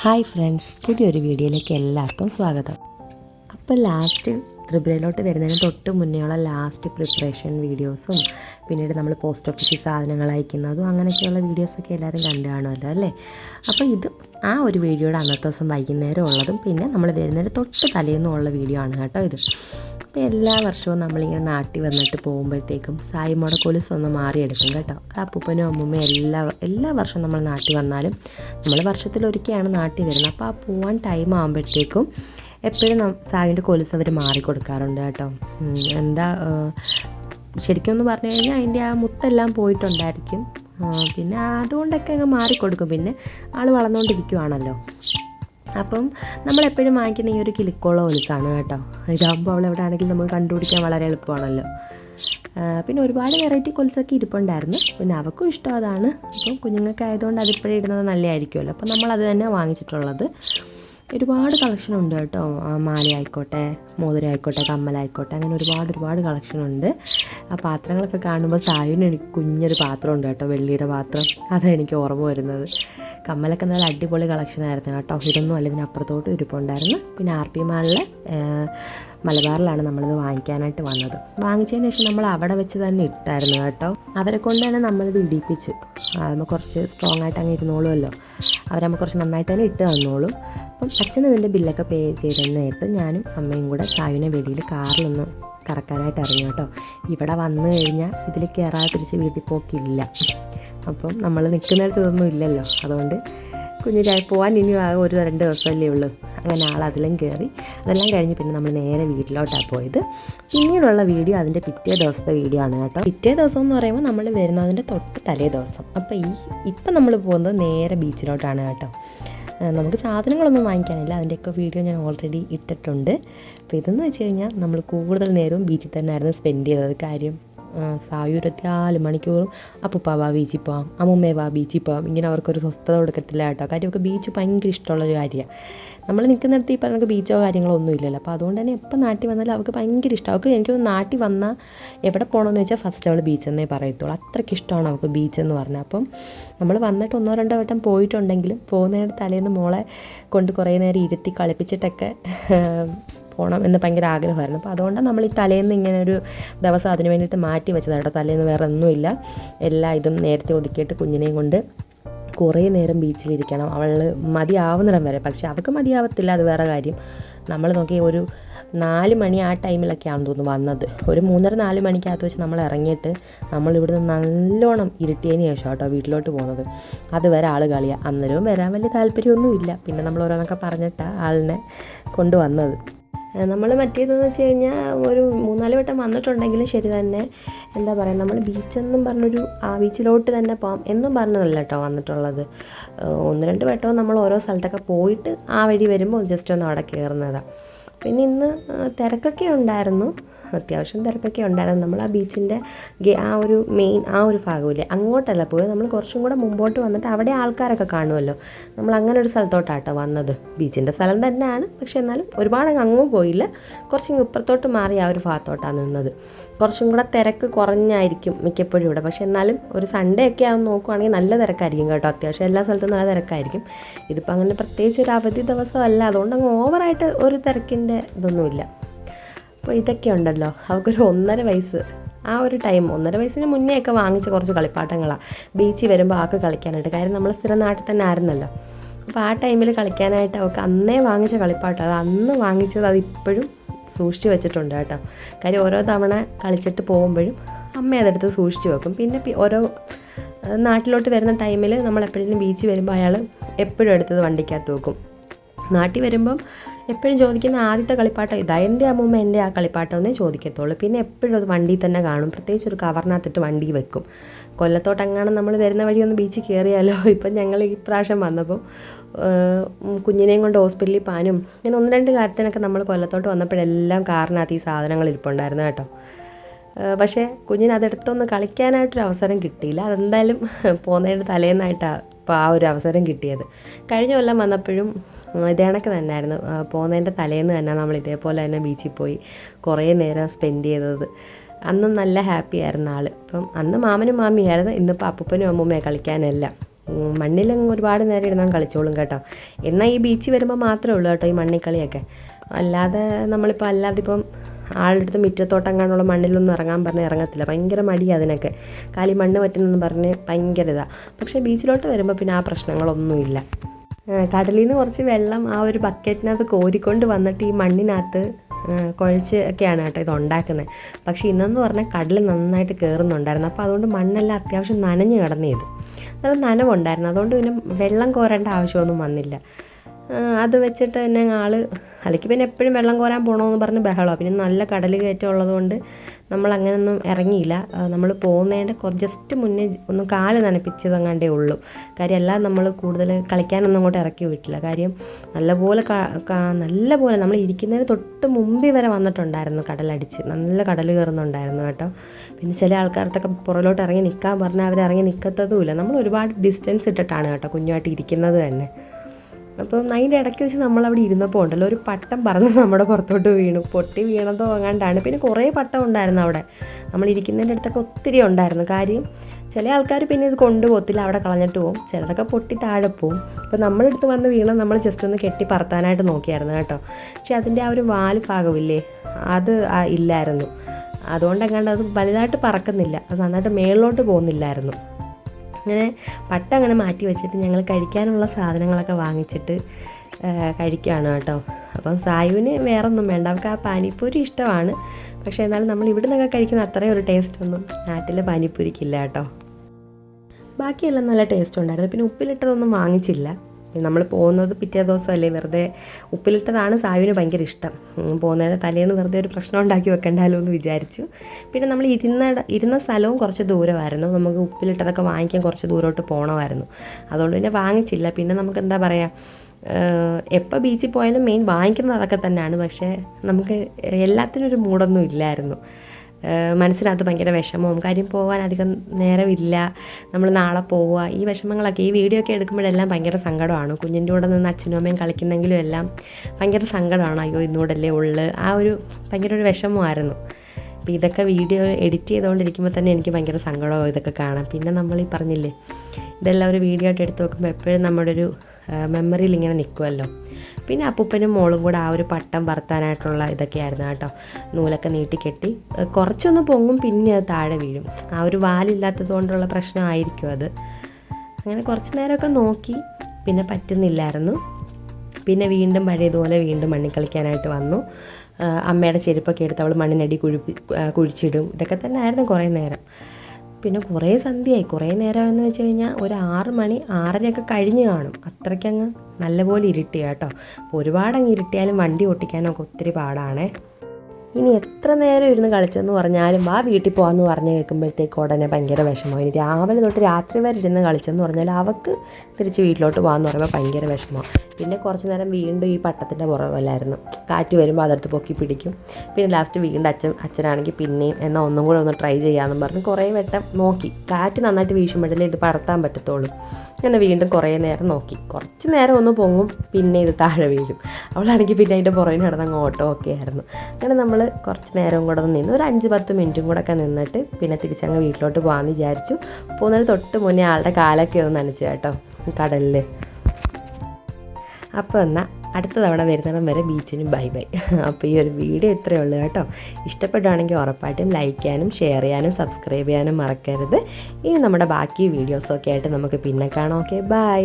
Hi friends പുതിയൊരു വീഡിയോയിലേക്ക് എല്ലാവർക്കും സ്വാഗതം. അപ്പോൾ ലാസ്റ്റ് ത്രിപുരയിലോട്ട് വരുന്നതിന് തൊട്ട് മുന്നേയുള്ള ലാസ്റ്റ് പ്രിപ്പറേഷൻ വീഡിയോസും പിന്നീട് നമ്മൾ പോസ്റ്റ് ഓഫീസിൽ സാധനങ്ങൾ അയക്കുന്നതും അങ്ങനെയൊക്കെയുള്ള വീഡിയോസൊക്കെ എല്ലാവരും കണ്ടു കാണുമല്ലോ അല്ലേ? അപ്പോൾ ഇത് ആ ഒരു വീഡിയോയുടെ അന്നത്തെ ദിവസം വൈകുന്നേരം ഉള്ളതും പിന്നെ നമ്മൾ വരുന്നതിന് തൊട്ട് തലേന്നുമുള്ള വീഡിയോ ആണ് കേട്ടോ ഇത്. അപ്പോൾ എല്ലാ വർഷവും നമ്മളിങ്ങനെ നാട്ടിൽ വന്നിട്ട് പോകുമ്പോഴത്തേക്കും സായിമോടെ കൊലുസ് ഒന്ന് മാറിയെടുക്കും കേട്ടോ. അപ്പൂപ്പനും അമ്മൂമ്മയും എല്ലാ എല്ലാ വർഷവും നമ്മൾ നാട്ടിൽ വന്നാലും നമ്മൾ വർഷത്തിലൊരിക്കലാണ് നാട്ടിൽ വരുന്നത്. അപ്പോൾ ആ പോകാൻ ടൈം ആകുമ്പോഴത്തേക്കും എപ്പോഴും സാവിന്റെ കൊലുസ് അവർ മാറിക്കൊടുക്കാറുണ്ട് കേട്ടോ. എന്താ ശരിക്കും ഒന്ന് പറഞ്ഞു കഴിഞ്ഞാൽ അതിന്റെ ആ മുത്തെല്ലാം പോയിട്ടുണ്ടായിരിക്കും. പിന്നെ അതുകൊണ്ടൊക്കെ അങ്ങ് മാറിക്കൊടുക്കും പിന്നെ ആൾ വളർന്നുകൊണ്ടിരിക്കുവാണല്ലോ അപ്പം നമ്മളെപ്പോഴും വാങ്ങിക്കുന്ന ഈ ഒരു കിലിക്കോള ഒലിസാണ് കേട്ടോ. ഇതാകുമ്പോൾ അവൾ എവിടെ ആണെങ്കിലും നമുക്ക് കണ്ടുപിടിക്കാൻ വളരെ എളുപ്പമാണല്ലോ. പിന്നെ ഒരുപാട് വെറൈറ്റി കൊലുസൊക്കെ ഇരിപ്പുണ്ടായിരുന്നു. പിന്നെ അവർക്കും ഇഷ്ടം അതാണ്. അപ്പം കുഞ്ഞുങ്ങൾക്ക് ആയതുകൊണ്ട് അതിപ്പോഴും ഇടുന്നത് നല്ലതായിരിക്കുമല്ലോ. അപ്പം നമ്മളത് തന്നെ വാങ്ങിച്ചിട്ടുള്ളത്. ഒരുപാട് കളക്ഷൻ ഉണ്ട് കേട്ടോ. മാലയായിക്കോട്ടെ മോതിര ആയിക്കോട്ടെ കമ്മലായിക്കോട്ടെ അങ്ങനെ ഒരുപാട് ഒരുപാട് കളക്ഷൻ ഉണ്ട്. ആ പാത്രങ്ങളൊക്കെ കാണുമ്പോൾ സായുവിന് എനിക്ക് കുഞ്ഞൊരു പാത്രം ഉണ്ട് കേട്ടോ വെള്ളിയുടെ പാത്രം. അതാണ് എനിക്ക് ഓർമ്മ വരുന്നത്. കമ്മലൊക്കെ നല്ല അടിപൊളി കളക്ഷൻ ആയിരുന്നു കേട്ടോ. ഇതൊന്നും അല്ല ഇതിനപ്പുറത്തോട്ട് ഇരിപ്പുണ്ടായിരുന്നു. പിന്നെ ആർ പി മാളിലെ മലബാറിലാണ് നമ്മളിത് വാങ്ങിക്കാനായിട്ട് വന്നത്. വാങ്ങിച്ചതിന് ശേഷം നമ്മൾ അവിടെ വെച്ച് തന്നെ ഇട്ടായിരുന്നു കേട്ടോ. അവരെ കൊണ്ട് തന്നെ നമ്മളിത് ഇടിപ്പിച്ച്. നമ്മൾ കുറച്ച് സ്ട്രോങ് ആയിട്ട് അങ്ങ് ഇരുന്നോളുമല്ലോ. അവരമ്മ കുറച്ച് നന്നായിട്ട് തന്നെ ഇട്ട് തന്നോളും. അപ്പം അച്ഛൻ ഇതിന്റെ ബില്ലൊക്കെ പേ ചെയ്തിരുന്ന നേരത്ത് ഞാനും അമ്മയും കൂടെ സായുവിനെ വെടിയിൽ കാറിലൊന്ന് കറക്കാനായിട്ട് ഇറങ്ങി കേട്ടോ. ഇവിടെ വന്നു കഴിഞ്ഞാൽ ഇതിൽ കയറാതെ തിരിച്ച് വീട്ടിൽ പോക്കില്ല. അപ്പം നമ്മൾ നിൽക്കുന്നിടത്ത് ഇതൊന്നും ഇല്ലല്ലോ. അതുകൊണ്ട് കുഞ്ഞിരായി പോകാൻ ഇനി ആകെ ഒരു രണ്ട് ദിവസമല്ലേ ഉള്ളൂ. അങ്ങനെ ആൾ അതിലും കയറി. അതെല്ലാം കഴിഞ്ഞ് പിന്നെ നമ്മൾ നേരെ വീട്ടിലോട്ടാണ് പോയത്. പിന്നീടുള്ള വീഡിയോ അതിന്റെ പിറ്റേ ദിവസത്തെ വീഡിയോ ആണ് കേട്ടോ. പിറ്റേ ദിവസം എന്ന് പറയുമ്പോൾ നമ്മൾ വരുന്നതിന്റെ തൊട്ട് തലേ ദിവസം. അപ്പോൾ ഈ ഇപ്പം നമ്മൾ പോകുന്നത് നേരെ ബീച്ചിലോട്ടാണ് കേട്ടോ. നമുക്ക് സാധനങ്ങളൊന്നും വാങ്ങിക്കാനില്ല. അതിന്റെയൊക്കെ വീഡിയോ ഞാൻ ഓൾറെഡി ഇട്ടിട്ടുണ്ട്. അപ്പോൾ ഇതെന്ന് വെച്ച് കഴിഞ്ഞാൽ നമ്മൾ കൂടുതൽ നേരവും ബീച്ചിൽ തന്നെ ആയിരുന്നു സ്പെൻഡ് ചെയ്തത്. കാര്യം ആ, സായൂരത്തിനാല് മണിക്കൂറും അപ്പൂപ്പ വാ ബീച്ചിൽ പോവാം അമ്മുമ്മേ വാ ബീച്ചിൽ പോവാം. ഇങ്ങനെ അവർക്കൊരു സ്വസ്ഥത കൊടുക്കത്തില്ല കേട്ടോ. കാര്യം അവർക്ക് ബീച്ച് ഭയങ്കര ഇഷ്ടമുള്ളൊരു കാര്യമാണ്. നമ്മൾ നിൽക്കുന്നിടത്ത് ഈ പറഞ്ഞ ബീച്ചോ കാര്യങ്ങളോ ഒന്നും ഇല്ലല്ലോ. അപ്പോൾ അതുകൊണ്ട് തന്നെ എപ്പോൾ നാട്ടിൽ വന്നാലും അവൾക്ക് ഭയങ്കര ഇഷ്ടം. അവൾക്ക് എനിക്ക് നാട്ടിൽ വന്നാൽ എവിടെ പോകണമെന്ന് വെച്ചാൽ ഫസ്റ്റ് അവൾ ബീച്ച് എന്നേ പറയത്തുള്ളൂ. അത്രയ്ക്ക് ഇഷ്ടമാണ് അവൾക്ക് ബീച്ച് എന്ന് പറഞ്ഞാൽ അപ്പം നമ്മൾ വന്നിട്ട് ഒന്നോ രണ്ടോ വട്ടം പോയിട്ടുണ്ടെങ്കിലും പോകുന്നതിന്റെ തലേന്ന് മോളെ കൊണ്ട് കുറേ നേരം ഇരുത്തി കളിപ്പിച്ചിട്ടൊക്കെ പോകണം എന്ന് ഭയങ്കര ആഗ്രഹമായിരുന്നു. അപ്പോൾ അതുകൊണ്ടാണ് നമ്മൾ ഈ തലേന്ന് ഇങ്ങനെ ഒരു ദിവസം അതിന് വേണ്ടിയിട്ട് മാറ്റി വെച്ചത് കേട്ടോ. തലേന്ന് വേറെ ഒന്നുമില്ല എല്ലാ ഇതും നേരത്തെ ഒതുക്കിയിട്ട് കുഞ്ഞിനെയും കൊണ്ട് കുറേ നേരം ബീച്ചിലിരിക്കണം. അവൾ മതിയാവുന്നിടം വരെ. പക്ഷെ അവൾക്ക് മതിയാവത്തില്ല. അത് വേറെ കാര്യം. നമ്മൾ നോക്കി ഒരു നാല് മണി ആ ടൈമിലൊക്കെയാണ് തോന്നുന്നു വന്നത്. ഒരു മൂന്നര നാല് മണിക്കകത്ത് വെച്ച് നമ്മൾ ഇറങ്ങിയിട്ട് നമ്മൾ ഇവിടുന്ന് നല്ലോണം ഇരുട്ടിയതിന് ശേഷം കേട്ടോ വീട്ടിലോട്ട് പോകുന്നത്. അതുവരെ ആൾ കളിയാണ് അന്നേരവും വരാൻ വലിയ താല്പര്യമൊന്നുമില്ല. പിന്നെ നമ്മൾ ഓരോന്നൊക്കെ പറഞ്ഞിട്ടാണ് ആളിനെ കൊണ്ടുവന്നത്. നമ്മൾ മറ്റേതെന്ന് വെച്ച് കഴിഞ്ഞാൽ ഒരു മൂന്നാൽ വട്ടം വന്നിട്ടുണ്ടെങ്കിലും ശരി തന്നെ. എന്താ പറയുക നമ്മൾ ബീച്ചെന്നും പറഞ്ഞൊരു ആ ബീച്ചിലോട്ട് തന്നെ പോകാം എന്നും പറഞ്ഞതല്ല കേട്ടോ വന്നിട്ടുള്ളത്. ഒന്ന് രണ്ട് വട്ടവും നമ്മൾ ഓരോ സ്ഥലത്തൊക്കെ പോയിട്ട് ആ വഴി വരുമ്പോൾ ജസ്റ്റ് ഒന്ന് അവിടെ കയറുന്നതാണ് പിന്നെ ഇന്ന് തിരക്കൊക്കെ ഉണ്ടായിരുന്നു. അത്യാവശ്യം തിരക്കൊക്കെ ഉണ്ടായിരുന്നു. നമ്മൾ ആ ബീച്ചിന്റെ ആ ഒരു മെയിൻ ആ ഒരു ഭാഗമില്ലേ? അങ്ങോട്ടല്ല പോയത്. നമ്മൾ കുറച്ചും കൂടെ മുമ്പോട്ട് വന്നിട്ട് അവിടെ ആൾക്കാരൊക്കെ കാണുമല്ലോ. നമ്മൾ അങ്ങനെ ഒരു സ്ഥലത്തോട്ടാട്ടോ വന്നത്. ബീച്ചിന്റെ സ്ഥലം തന്നെയാണ്. പക്ഷേ എന്നാലും ഒരുപാട് അങ്ങ് പോയില്ല. കുറച്ചും ഇപ്പുറത്തോട്ട് മാറി ആ ഒരു ഭാഗത്തോട്ടാണ് നിന്നത്. കുറച്ചും കൂടെ തിരക്ക് കുറഞ്ഞായിരിക്കും മിക്കപ്പോഴും ഇവിടെ. പക്ഷേ എന്നാലും ഒരു സൺഡേ ഒക്കെ ആവും നോക്കുവാണെങ്കിൽ നല്ല തിരക്കായിരിക്കും കേട്ടോ. അത്യാവശ്യം എല്ലാ സ്ഥലത്തും നല്ല തിരക്കായിരിക്കും. ഇതിപ്പോൾ അങ്ങനെ പ്രത്യേകിച്ച് ഒരു അവധി ദിവസമല്ല. അതുകൊണ്ട് അങ്ങ് ഓവറായിട്ട് ഒരു തിരക്കിന്റെ ഇതൊന്നുമില്ല. അപ്പോൾ ഇതൊക്കെ ഉണ്ടല്ലോ. അവൾക്കൊരു ഒന്നര വയസ്സ്. ആ ഒരു ടൈം ഒന്നര വയസ്സിന് മുന്നേ ഒക്കെ വാങ്ങിച്ച കുറച്ച് കളിപ്പാട്ടങ്ങളാണ് ബീച്ചിൽ വരുമ്പോൾ ആൾക്ക് കളിക്കാനായിട്ട്. കാര്യം നമ്മൾ സ്ഥിരം നാട്ടിൽ തന്നെ ആയിരുന്നല്ലോ അപ്പോൾ ആ ടൈമിൽ കളിക്കാനായിട്ട് അവൾക്ക് അന്നേ വാങ്ങിച്ച കളിപ്പാട്ടം. അത് അന്ന് വാങ്ങിച്ചത് അത് ഇപ്പോഴും സൂക്ഷിച്ച് വെച്ചിട്ടുണ്ട് കേട്ടോ. കാര്യം ഓരോ തവണ കളിച്ചിട്ട് പോകുമ്പോഴും അമ്മ അതെടുത്ത് സൂക്ഷിച്ച് വെക്കും. പിന്നെ ഓരോ നാട്ടിലോട്ട് വരുന്ന ടൈമിൽ നമ്മൾ എപ്പോഴെങ്കിലും ബീച്ചിൽ വരുമ്പോൾ അയാൾ എപ്പോഴും എടുത്തത് വണ്ടിക്കകത്ത് വെക്കും. നാട്ടിൽ വരുമ്പം എപ്പോഴും ചോദിക്കുന്ന ആദ്യത്തെ കളിപ്പാട്ടം ഇതാ. എന്റെ അമ്മൂമ്മ എന്റെ ആ കളിപ്പാട്ടം എന്നേ ചോദിക്കത്തുള്ളൂ. പിന്നെ എപ്പോഴും അത് വണ്ടിയിൽ തന്നെ കാണും. പ്രത്യേകിച്ച് ഒരു കവറിനകത്തിട്ട് വണ്ടി വെക്കും. കൊല്ലത്തോട്ടെങ്ങാനും നമ്മൾ വരുന്ന വഴി ഒന്ന് ബീച്ചിൽ കയറിയാലോ? ഇപ്പം ഞങ്ങൾ ഈ പ്രാവശ്യം വന്നപ്പോൾ കുഞ്ഞിനെയും കൊണ്ട് ഹോസ്പിറ്റലിൽ പാനും ഇങ്ങനെ ഒന്ന് രണ്ട് കാര്യത്തിനൊക്കെ നമ്മൾ കൊല്ലത്തോട്ട് വന്നപ്പോഴെല്ലാം കാറിനകത്ത് ഈ സാധനങ്ങൾ ഇരിപ്പുണ്ടായിരുന്നു കേട്ടോ. പക്ഷേ കുഞ്ഞിന് അതെടുത്തൊന്ന് കളിക്കാനായിട്ടൊരു അവസരം കിട്ടിയില്ല. അതെന്തായാലും പോകുന്നതിന്റെ തലേന്നായിട്ടാണ് ഇപ്പോൾ ആ ഒരു അവസരം കിട്ടിയത്. കഴിഞ്ഞ കൊല്ലം വന്നപ്പോഴും ഉം, ഇതേ കണക്ക് തന്നെയായിരുന്നു പോകുന്നതിന്റെ തലേന്ന് തന്നെ നമ്മൾ ഇതേപോലെ തന്നെ ബീച്ചിൽ പോയി കുറേ നേരം സ്പെൻഡ് ചെയ്തത്. അന്നും നല്ല ഹാപ്പി ആയിരുന്നു ആൾ ഇപ്പം അന്ന് മാമനും മാമിയായിരുന്നു ഇന്നിപ്പോൾ അപ്പൂപ്പനും അമ്മൂമ്മയെ കളിക്കാനല്ല. മണ്ണിലും മണ്ണിലങ്ങ് ഒരുപാട് നേരം ഇരുന്നാൽ കളിച്ചോളും കേട്ടോ. എന്നാൽ ഈ ബീച്ചിൽ വരുമ്പോൾ മാത്രമേ ഉള്ളൂ കേട്ടോ ഈ മണ്ണിക്കളിയൊക്കെ. അല്ലാതെ നമ്മളിപ്പോൾ അല്ലാതെ ഇപ്പം ആളുടെ അടുത്ത് മുറ്റത്തോട്ടങ്ങാനുള്ള മണ്ണിലൊന്നും ഇറങ്ങാൻ പറഞ്ഞ് ഇറങ്ങത്തില്ല. ഭയങ്കര മടി അതിനൊക്കെ. കാലി മണ്ണ് പറ്റുന്നെന്ന് പറഞ്ഞ് ഭയങ്കര ഇതാണ് പക്ഷേ ബീച്ചിലോട്ട് വരുമ്പോൾ പിന്നെ ആ പ്രശ്നങ്ങളൊന്നുമില്ല. കടലിൽ നിന്ന് കുറച്ച് വെള്ളം ആ ഒരു ബക്കറ്റിനകത്ത് കോരിക്കൊണ്ട് വന്നിട്ട് ഈ മണ്ണിനകത്ത് കുഴച്ച് ഒക്കെയാണ് കേട്ടോ ഇത് ഉണ്ടാക്കുന്നത് പക്ഷേ ഇന്നെന്ന് പറഞ്ഞാൽ കടൽ നന്നായിട്ട് കയറുന്നുണ്ടായിരുന്നു അപ്പോൾ അതുകൊണ്ട് മണ്ണെല്ലാം അത്യാവശ്യം നനഞ്ഞ് കിടന്നു നല്ല നനവുണ്ടായിരുന്നു. അതുകൊണ്ട് പിന്നെ വെള്ളം കോരേണ്ട ആവശ്യമൊന്നും വന്നില്ല. അത് വെച്ചിട്ട് തന്നെ ആൾ അല്ലെങ്കിൽ പിന്നെ എപ്പോഴും വെള്ളം കോരാൻ പോകണമെന്ന് പറഞ്ഞ് ബഹളമാണ് പിന്നെ നല്ല കടൽ കയറ്റം ഉള്ളതുകൊണ്ട് നമ്മൾ അങ്ങനെയൊന്നും ഇറങ്ങിയില്ല നമ്മൾ പോകുന്നതിന്റെ കുറച്ച് ജസ്റ്റ് മുന്നേ ഒന്ന് കാൽ നനപ്പിച്ചതങ്ങാണ്ടേ ഉള്ളൂ. കാര്യം എല്ലാം നമ്മൾ കൂടുതൽ കളിക്കാനൊന്നും അങ്ങോട്ട് ഇറക്കി വിട്ടില്ല. കാര്യം നല്ലപോലെ നല്ലപോലെ നമ്മൾ ഇരിക്കുന്നതിന് തൊട്ട് മുമ്പിൽ വരെ വന്നിട്ടുണ്ടായിരുന്നു കടലടിച്ച്. നല്ല കടൽ കയറുന്നുണ്ടായിരുന്നു കേട്ടോ. പിന്നെ ചില ആൾക്കാർക്കൊക്കെ പുറകിലോട്ട് ഇറങ്ങി നിൽക്കാൻ പറഞ്ഞാൽ അവർ ഇറങ്ങി നിൽക്കത്തതുമില്ല നമ്മൾ ഒരുപാട് ഡിസ്റ്റൻസ് ഇട്ടിട്ടാണ് കേട്ടോ കുഞ്ഞുമായിട്ട് ഇരിക്കുന്നത് തന്നെ. അപ്പം അതിന്റെ ഇടയ്ക്ക് വെച്ച് നമ്മളവിടെ ഇരുന്നപ്പോൾ ഉണ്ടല്ലോ ഒരു പട്ടം പറന്ന് നമ്മുടെ പുറത്തോട്ട് വീണു. പൊട്ടി വീണതോ അങ്ങാണ്ടാണ് പിന്നെ കുറേ പട്ടം ഉണ്ടായിരുന്നു അവിടെ. നമ്മൾ ഇരിക്കുന്നതിന്റെ അടുത്തൊക്കെ ഒത്തിരി ഉണ്ടായിരുന്നു. കാര്യം ചില ആൾക്കാർ പിന്നെ ഇത് കൊണ്ടുപോകത്തില്ല അവിടെ കളഞ്ഞിട്ട് പോകും ചിലതൊക്കെ പൊട്ടി താഴെ പോവും. അപ്പോൾ നമ്മുടെ അടുത്ത് വന്ന് വീണ നമ്മൾ ജസ്റ്റ് ഒന്ന് കെട്ടി പറത്താനായിട്ട് നോക്കിയായിരുന്നു കേട്ടോ. പക്ഷെ അതിന്റെ ആ ഒരു വാൽ ഭാഗമില്ലേ അത് ഇല്ലായിരുന്നു. അതുകൊണ്ടെങ്ങാണ്ട് അത് വലുതായിട്ട് പറക്കുന്നില്ല. അത് നന്നായിട്ട് മേളിലോട്ട് പോകുന്നില്ലായിരുന്നു. അങ്ങനെ പട്ട അങ്ങനെ മാറ്റി വെച്ചിട്ട് ഞങ്ങൾ കഴിക്കാനുള്ള സാധനങ്ങളൊക്കെ വാങ്ങിച്ചിട്ട് കഴിക്കുകയാണ് കേട്ടോ. അപ്പം സായുവിന് വേറെ ഒന്നും വേണ്ട. അവർക്ക് ആ പാനിപ്പൂരി ഇഷ്ടമാണ്. പക്ഷേ എന്നാലും നമ്മൾ ഇവിടെ നിന്നൊക്കെ കഴിക്കുന്ന അത്രയും ഒരു ടേസ്റ്റ് ഒന്നും നാട്ടിലെ പാനിപ്പൂരിക്കില്ല കേട്ടോ. ബാക്കിയെല്ലാം നല്ല ടേസ്റ്റ് ഉണ്ടായിരുന്നു. പിന്നെ ഉപ്പിലിട്ടതൊന്നും വാങ്ങിച്ചില്ല. നമ്മൾ പോകുന്നത് പിറ്റേ ദിവസമല്ലേ? വെറുതെ ഉപ്പിലിട്ടതാണ് സാവിന് ഭയങ്കര ഇഷ്ടം. പോകുന്നതിന് തലേന്ന് വെറുതെ ഒരു പ്രശ്നം ഉണ്ടാക്കി വെക്കണ്ടല്ലോ എന്ന് വിചാരിച്ചു. പിന്നെ നമ്മൾ ഇരുന്ന ഇരുന്ന സ്ഥലവും കുറച്ച് ദൂരമായിരുന്നു. നമുക്ക് ഉപ്പിലിട്ടതൊക്കെ വാങ്ങിക്കാൻ കുറച്ച് ദൂരോട്ട് പോകണമായിരുന്നു അതുകൊണ്ട് പിന്നെ വാങ്ങിച്ചില്ല. പിന്നെ നമുക്ക് എന്താ പറയുക എപ്പോൾ ബീച്ചിൽ പോയാലും മെയിൻ വാങ്ങിക്കുന്നത് അതൊക്കെ തന്നെയാണ്. പക്ഷേ നമുക്ക് എല്ലാത്തിനും ഒരു മൂടൊന്നും ഇല്ലായിരുന്നു. മനസ്സിനകത്ത് ഭയങ്കര വിഷമവും. കാര്യം പോകാൻ അധികം നേരമില്ല. നമ്മൾ നാളെ പോവുക. ഈ വിഷമങ്ങളൊക്കെ ഈ വീഡിയോ ഒക്കെ എടുക്കുമ്പോഴെല്ലാം ഭയങ്കര സങ്കടമാണ്. കുഞ്ഞിന്റെ കൂടെ നിന്ന് അച്ഛനും അമ്മയും കളിക്കുന്നെങ്കിലും എല്ലാം ഭയങ്കര സങ്കടമാണ്. അയ്യോ ഇന്നൂടല്ലേ ഉള്ളു. ആ ഒരു ഭയങ്കര ഒരു വിഷമമായിരുന്നു. അപ്പോൾ ഇതൊക്കെ വീഡിയോ എഡിറ്റ് ചെയ്തുകൊണ്ടിരിക്കുമ്പോൾ തന്നെ എനിക്ക് ഭയങ്കര സങ്കടമാവും ഇതൊക്കെ കാണാം. പിന്നെ നമ്മൾ ഈ പറഞ്ഞില്ലേ ഇതെല്ലാം ഒരു വീഡിയോ ആയിട്ട് എടുത്ത് നോക്കുമ്പോൾ എപ്പോഴും നമ്മുടെ ഒരു മെമ്മറിയിൽ ഇങ്ങനെ നിൽക്കുമല്ലോ പിന്നെ അപ്പൂപ്പനും മോളും കൂടെ ആ ഒരു പട്ടം പറത്താനായിട്ടുള്ള ഇതൊക്കെയായിരുന്നു കേട്ടോ. നൂലൊക്കെ നീട്ടിക്കെട്ടി കുറച്ചൊന്ന് പൊങ്ങും പിന്നെ അത് താഴെ വീഴും. ആ ഒരു വാലില്ലാത്തത് കൊണ്ടുള്ള പ്രശ്നമായിരിക്കും അത്. അങ്ങനെ കുറച്ച് നേരമൊക്കെ നോക്കി പിന്നെ പറ്റുന്നില്ലായിരുന്നു. പിന്നെ വീണ്ടും പഴയതുപോലെ വീണ്ടും മണ്ണിൽ കളിക്കാനായിട്ട് വന്നു അമ്മയുടെ ചെരുപ്പൊക്കെ എടുത്ത് അവൾ മണ്ണിനടി കുഴി കുഴിച്ചിടും. ഇതൊക്കെ തന്നെ ആയിരുന്നു കുറേ നേരം. പിന്നെ കുറേ സന്ധ്യയായി. കുറേ നേരം എന്ന് വെച്ച് കഴിഞ്ഞാൽ ഒരു ആറ് മണി ആറരയൊക്കെ കഴിഞ്ഞ് കാണും. അത്രയ്ക്കങ്ങ് നല്ലപോലെ ഇരുട്ടി കേട്ടോ. അപ്പോൾ ഒരുപാടങ്ങ് ഇരുട്ടിയാലും വണ്ടി ഓട്ടിക്കാനൊക്കെ ഒത്തിരി പാടാണേ. ഇനി എത്ര നേരം ഇരുന്ന് കളിച്ചെന്ന് പറഞ്ഞാലും ആ വീട്ടിൽ പോകാമെന്ന് പറഞ്ഞ് കേൾക്കുമ്പോഴത്തേക്ക് ഉടനെ ഭയങ്കര വിഷമം. ഇനി രാവിലെ തൊട്ട് രാത്രി വരെ ഇരുന്ന് കളിച്ചെന്ന് പറഞ്ഞാൽ അവൾക്ക് തിരിച്ച് വീട്ടിലോട്ട് പോകാമെന്ന് പറയുമ്പോൾ ഭയങ്കര വിഷമമാണ് പിന്നെ കുറച്ച് നേരം വീണ്ടും ഈ പട്ടത്തിന്റെ പുറമല്ലായിരുന്നു കാറ്റ് വരുമ്പോൾ അതെടുത്ത് പൊക്കി പിടിക്കും. പിന്നെ ലാസ്റ്റ് വീണ്ടും അച്ഛൻ അച്ഛനാണെങ്കിൽ പിന്നെയും എന്നാൽ ഒന്നും കൂടെ ഒന്ന് ട്രൈ ചെയ്യാമെന്നും പറഞ്ഞ് കുറേ വട്ടം നോക്കി. കാറ്റ് നന്നായിട്ട് വീശുമ്പോഴല്ലേ ഇത് പടർത്താൻ പറ്റത്തുള്ളൂ. അങ്ങനെ വീണ്ടും കുറേ നേരം നോക്കി. കുറച്ച് നേരം ഒന്ന് പൊങ്ങും പിന്നെ ഇത് താഴെ വീഴും. അവളാണെങ്കിൽ പിന്നെ അതിന്റെ പുറകിൽ നടന്നങ്ങ് ഓട്ടോ ഒക്കെ ആയിരുന്നു. അങ്ങനെ നമ്മൾ കുറച്ച് നേരം കൂടെ ഒന്ന് നിന്ന് ഒരു അഞ്ച് പത്ത് മിനിറ്റും കൂടെ ഒക്കെ നിന്നിട്ട് പിന്നെ തിരിച്ചങ്ങ് വീട്ടിലോട്ട് പോകാമെന്ന് വിചാരിച്ചു. പോകുന്നതിന് തൊട്ട് മുന്നേ ആളുടെ കാലൊക്കെ ഒന്ന് നനച്ചു കേട്ടോ കടലിൽ അപ്പോൾ എന്നാൽ അടുത്ത തവണ വരുന്നിടം വരെ ബീച്ചിന് ബൈ ബൈ. അപ്പോൾ ഈ ഒരു വീഡിയോ ഇത്രയേ ഉള്ളൂ കേട്ടോ. ഇഷ്ടപ്പെടുകയാണെങ്കിൽ ഉറപ്പായിട്ടും ലൈക്ക് ചെയ്യാനും ഷെയർ ചെയ്യാനും സബ്സ്ക്രൈബ് ചെയ്യാനും മറക്കരുത്. ഇനി നമ്മുടെ ബാക്കി വീഡിയോസൊക്കെ ആയിട്ട് നമുക്ക് പിന്നെ കാണാം. Okay bye